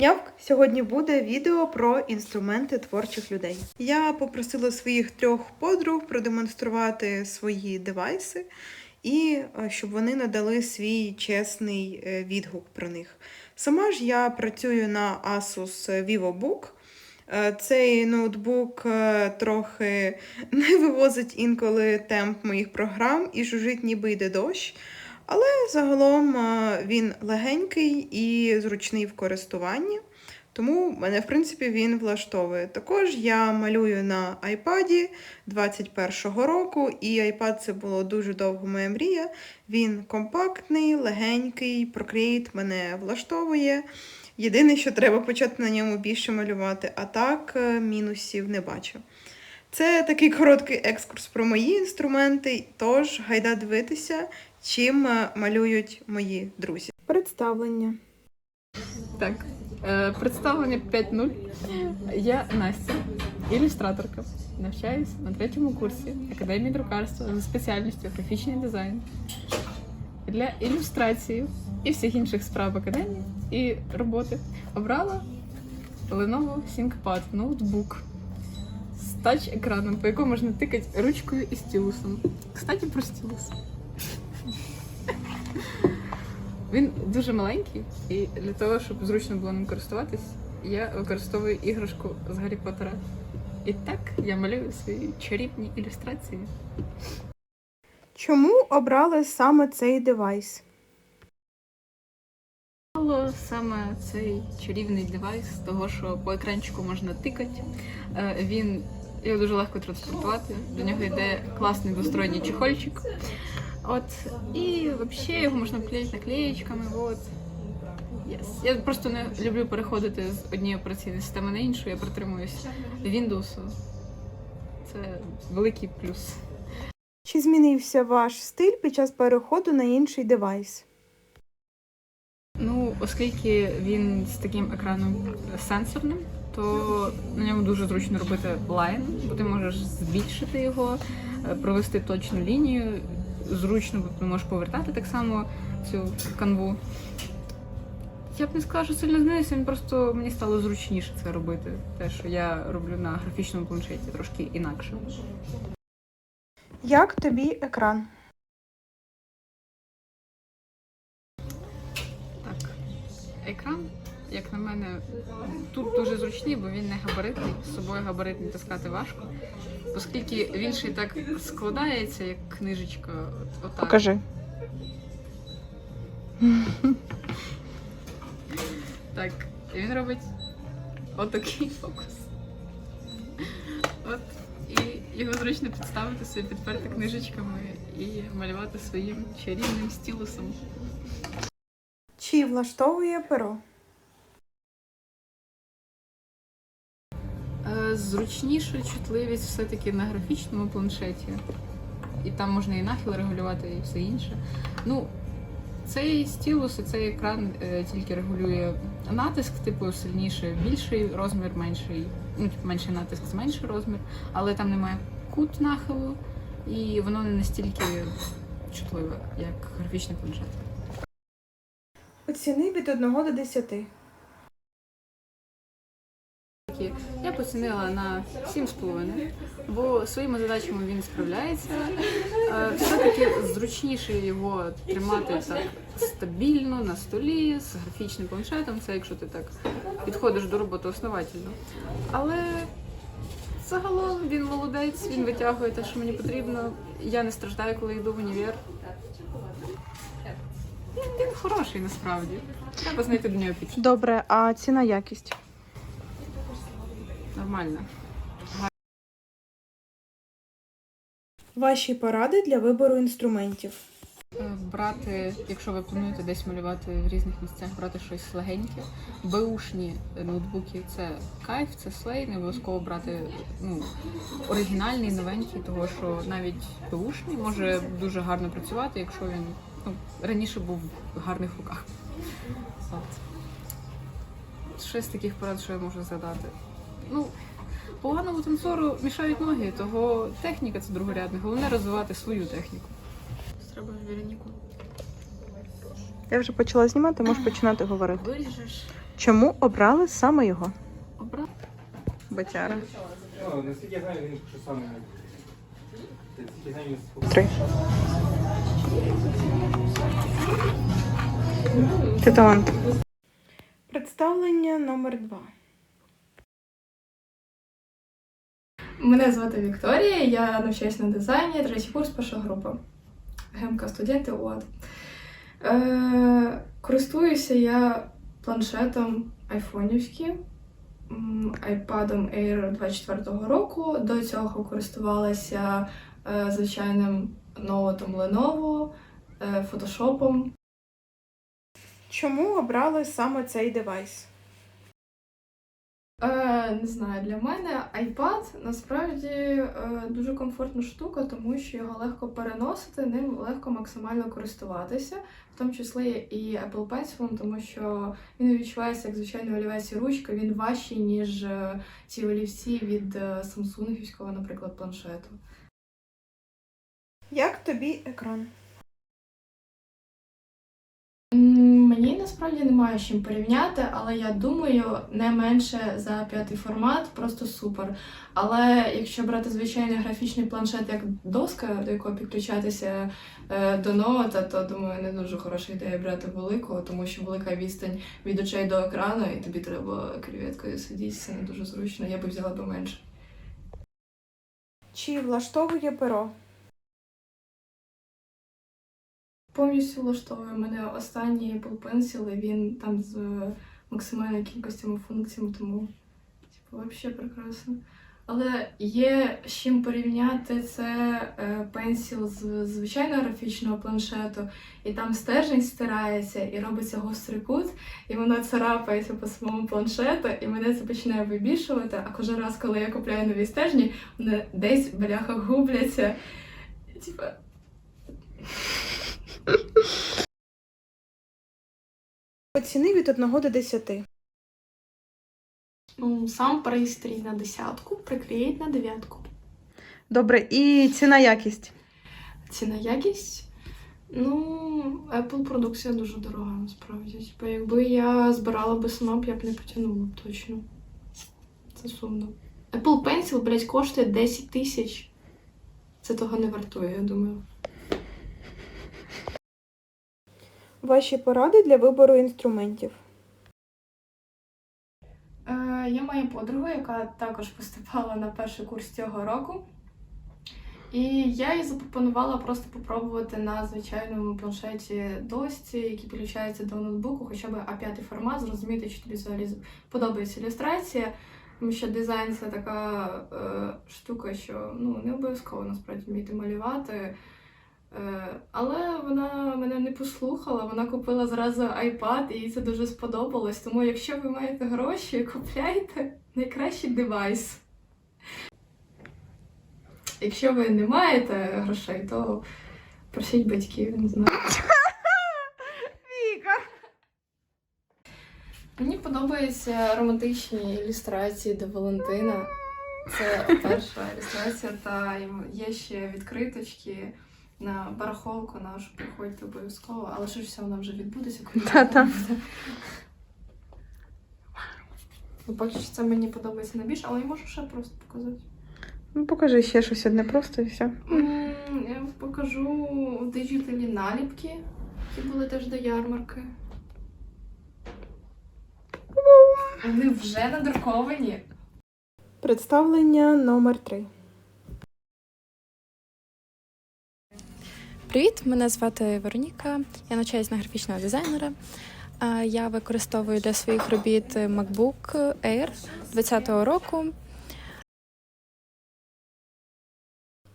Нявк, сьогодні буде відео про інструменти творчих людей. Я попросила своїх трьох подруг продемонструвати свої девайси і е, щоб вони надали свій чесний е, відгук про них. Сама ж я працюю на Asus VivoBook. Е, Цей ноутбук трохи не вивозить інколи темп моїх програм і жужить, ніби йде дощ. Але загалом він легенький і зручний в користуванні, тому мене, в принципі, він влаштовує. Також я малюю на iPad 21-го року, і iPad це було дуже довго моя мрія. Він компактний, легенький, Procreate мене влаштовує. Єдине, що треба почати на ньому більше малювати, а так е, мінусів не бачу. Це такий короткий екскурс про мої інструменти, тож гайда дивитися, чим е, малюють мої друзі. Представлення. Так, е, представлення 5.0. Я Настя, ілюстраторка. Навчаюсь на третьому курсі Академії друкарства за спеціальністю графічний дизайн. Для ілюстрації і всіх інших справ академії і роботи обрала Lenovo ThinkPad ноутбук з тач-екраном, по якому можна тикати ручкою і стілусом. Кстати, про стілус. Він дуже маленький, і для того, щоб зручно було ним користуватись, я використовую іграшку з Гаррі Поттера. І так я малюю свої чарівні ілюстрації. Чому обрали саме цей девайс? Саме цей чарівний девайс, того, що по екранчику можна тикати. Е, Він його дуже легко транспортувати. До нього йде класний двосторонній чехольчик. От, і взагалі його можна клеїти наклеєчками. От. Yes. Я просто не люблю переходити з однієї операційної системи на іншу, я притримуюся Windows. Це великий плюс. Чи змінився ваш стиль під час переходу на інший девайс? Ну, оскільки він з таким екраном сенсорним, то на ньому дуже зручно робити лайн, бо ти можеш збільшити його, е, провести точну лінію. Зручно, бо ти можеш повертати так само цю канву. Я б не сказала, що сильно змінився, він просто мені стало зручніше це робити. Те, що я роблю на графічному планшеті, трошки інакше. Як тобі екран? Так, екран, як на мене, тут дуже зручний, бо він не габаритний. З собою габарит не таскати важко. Оскільки він ще й так складається, як книжечка. Отак. Покажи. Так, і він робить отакий фокус. От. І його зручно підставити собі, підперти книжечками і малювати своїм чарівним стілусом. Чи влаштовує перо? Зручніша чутливість все-таки на графічному планшеті. І там можна і нахил регулювати, і все інше. Ну, цей стілус і цей екран е, тільки регулює натиск, типу сильніше, більший розмір, менший, ну, типу, менший натиск, зменший розмір, але там немає кут нахилу, і воно не настільки чутливе, як графічний планшет. Оціни від 1 до 10. Такі Я поцінила на 7,5, бо своїми задачами він справляється. Е, Все-таки зручніше його тримати так стабільно на столі з графічним планшетом. Це якщо ти так підходиш до роботи основательно. Але загалом він молодець, він витягує те, що мені потрібно. Я не страждаю, коли йду в універ. Він хороший насправді. Треба знайти до нього підхід. Добре, а ціна якість? Нормально. Ваші поради для вибору інструментів. Е, Брати, якщо ви плануєте десь малювати в різних місцях, брати щось легеньке. Беушні ноутбуки це кайф, це слей. Не обов'язково брати ну, оригінальний, новенький, того що навіть беушний може дуже гарно працювати, якщо він ну, раніше був в гарних руках. От. Ще з таких порад, що я можу згадати. Ну, поганому танцору мішають ноги, того техніка це другорядне. Головне розвивати свою техніку. Треба Вероніку. Я вже почала знімати, можеш починати говорити. Виріжеш Чому обрали саме його? Обрав. Батяра. Ну, наскільки я знаю, він що саме. Три. Ти талант. Представлення номер два. Мене звати Вікторія, я навчаюся на дизайні, третій курс, перша група. ГМК студенти УАД. Е, користуюся я планшетом айфонівським, м, iPad Air 24-го року. До цього користувалася е, звичайним ноутом Lenovo, е, фотошопом. Чому обрали саме цей девайс? Е, не знаю, для мене iPad насправді е, дуже комфортна штука, тому що його легко переносити, ним легко максимально користуватися, в тому числі і Apple Pencil, тому що він відчувається як звичайний олівець і ручка, він важчий, ніж е, ці олівці від е, Samsungівського, наприклад, планшету. Як тобі екран? Мені насправді немає з чим порівняти, але я думаю, не менше за п'ятий формат, просто супер. Але якщо брати звичайний графічний планшет як доска, до якого підключатися е, до ноута, то думаю, не дуже хороша ідея брати великого, тому що велика відстань від очей до екрану, і тобі треба креветкою сидіти, це не дуже зручно. Я би взяла би менше. Чи влаштовує перо? Повністю влаштовує мене останній Apple Pencil, і він там з максимальною кількістю функціями, тому типу, взагалі прекрасно. Але є з чим порівняти це е, пенсіл з звичайного графічного планшету, і там стержень стирається і робиться гострий кут, і воно царапається по самому планшету, і мене це починає вибішувати. А кожен раз, коли я купляю нові стержні, вони десь бляха губляться. Типа, Оціни від 1 до 10. Ну, сам пристрій на десятку, прикриють на дев'ятку. Добре, і ціна якість. Ціна якість. Ну, Apple продукція дуже дорога, насправді. Типу, якби я збирала би сама, б я б не потягнула б точно. Це сумно. Apple Pencil, блядь, коштує 10 тисяч. Це того не вартує, я думаю. Ваші поради для вибору інструментів. Е, я маю подругу, яка також поступала на перший курс цього року. І я їй запропонувала просто попробувати на звичайному планшеті досці, який підключається до ноутбуку, хоча б А5 формат, зрозуміти, чи тобі взагалі подобається ілюстрація. Тому що дизайн це така е, штука, що ну, не обов'язково насправді вміти малювати. Е, але вона мене не послухала, вона купила зразу iPad, і їй це дуже сподобалось. Тому, якщо ви маєте гроші, купляйте найкращий девайс. Якщо ви не маєте грошей, то просіть батьків, не знаю. Віка! Мені подобаються романтичні ілюстрації до Валентина. Це перша ілюстрація, та є ще відкриточки на барахолку нашу. Приходьте обов'язково, але що ж все вона вже відбудеться, коли Та-та. буде. Ну, поки що це мені подобається найбільше, але я можу ще просто показати. Ну, покажи ще щось одне просто і все. М, Я вам покажу в диджиталі наліпки, які були теж до ярмарки. Вони вже надруковані. Представлення номер 3. Привіт, мене звати Вероніка. Я навчаюсь на графічного дизайнера. Я використовую для своїх робіт MacBook Air 2020 року.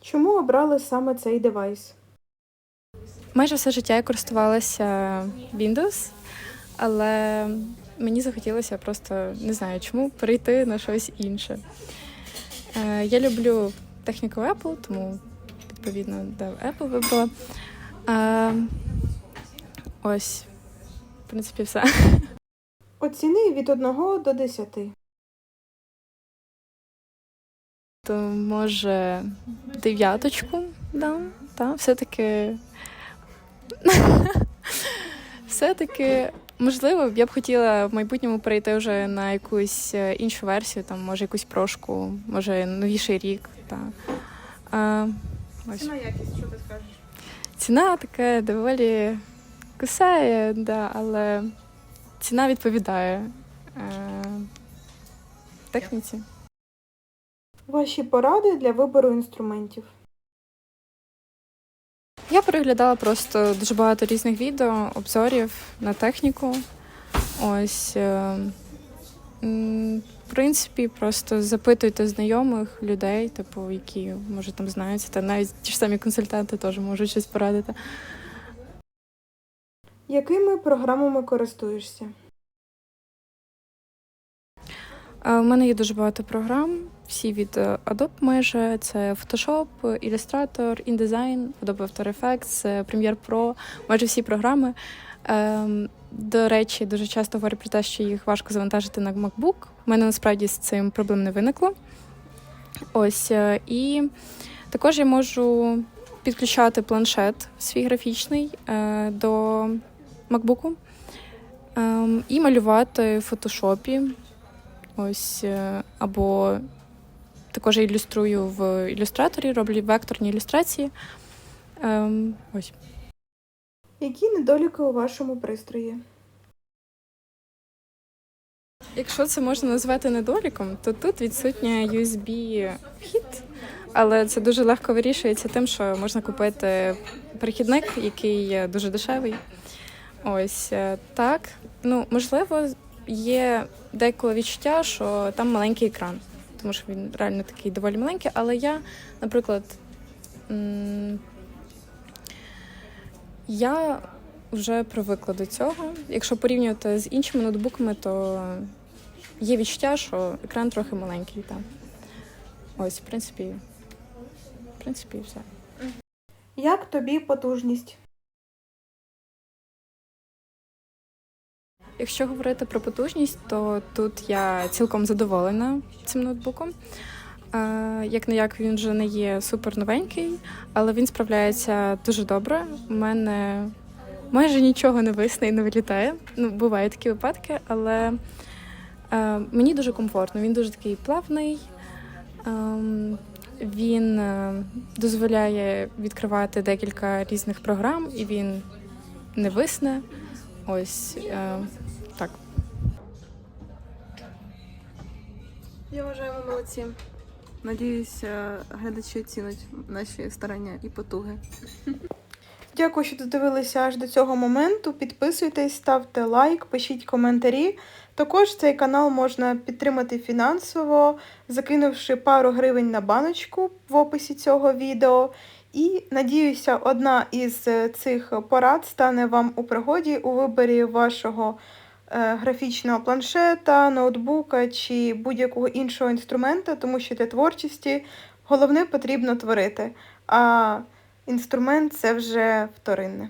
Чому обрали саме цей девайс? Майже все життя я користувалася Windows, але мені захотілося просто не знаю чому перейти на щось інше. Е, Я люблю техніку Apple, тому відповідно да, Apple вибрала. А, Ось, в принципі, все. Оціни від 1 до 10. То може дев'яточку дам, та все-таки. Все-таки можливо, я б хотіла в майбутньому перейти вже на якусь е, іншу версію, там, може, якусь прошку, може, новіший рік. Та. А. Ціна якість, що ти скажеш? Ціна така доволі кусає, да, але ціна відповідає е, техніці. Ваші поради для вибору інструментів. Я переглядала просто дуже багато різних відео, обзорів на техніку. Ось. е, В принципі, просто запитуйте знайомих людей, типу, які може там знаються, та навіть ті ж самі консультанти теж можуть щось порадити. Якими програмами користуєшся? Е, У мене є дуже багато програм, всі від е, Adobe майже. Це Photoshop, Illustrator, InDesign, Adobe After Effects, е, Premiere Pro, майже всі програми. До речі, дуже часто говорю про те, що їх важко завантажити на MacBook. У мене насправді з цим проблем не виникло. Ось е, і також я можу підключати планшет свій графічний е, до MacBook ем, і малювати в Photoshop. Ось е, або також ілюструю в ілюстраторі, роблю векторні ілюстрації. Ем, ось. Які недоліки у вашому пристрої? Якщо це можна назвати недоліком, то тут відсутня USB-вхід, але це дуже легко вирішується тим, що можна купити перехідник, який дуже дешевий. Ось е, так. Ну, можливо, є деколи відчуття, що там маленький екран, тому що він реально такий доволі маленький, але я, наприклад, я вже привикла до цього. Якщо порівнювати з іншими ноутбуками, то є відчуття, що екран трохи маленький. Там. Ось, в принципі, в принципі, і все. Як тобі потужність? Якщо говорити про потужність, то тут я цілком задоволена цим ноутбуком. Як не як він вже не є супер новенький, але він справляється дуже добре. У мене майже нічого не висне і не вилітає. Ну, бувають такі випадки, але е, мені дуже комфортно. Він дуже такий плавний. Ем, Він е, дозволяє відкривати декілька різних програм, і він не висне. Ось е, так. Я вважаю, молодці. Надіюся, глядачі оцінять наші старання і потуги. Дякую, що додивилися аж до цього моменту. Підписуйтесь, ставте лайк, пишіть коментарі. Також цей канал можна підтримати фінансово, закинувши пару гривень на баночку в описі цього відео. І надіюся, одна із е, цих порад стане вам у пригоді у виборі вашого е, графічного планшета, ноутбука чи будь-якого іншого інструмента, тому що для творчості головне потрібно творити. А інструмент це вже вторинне.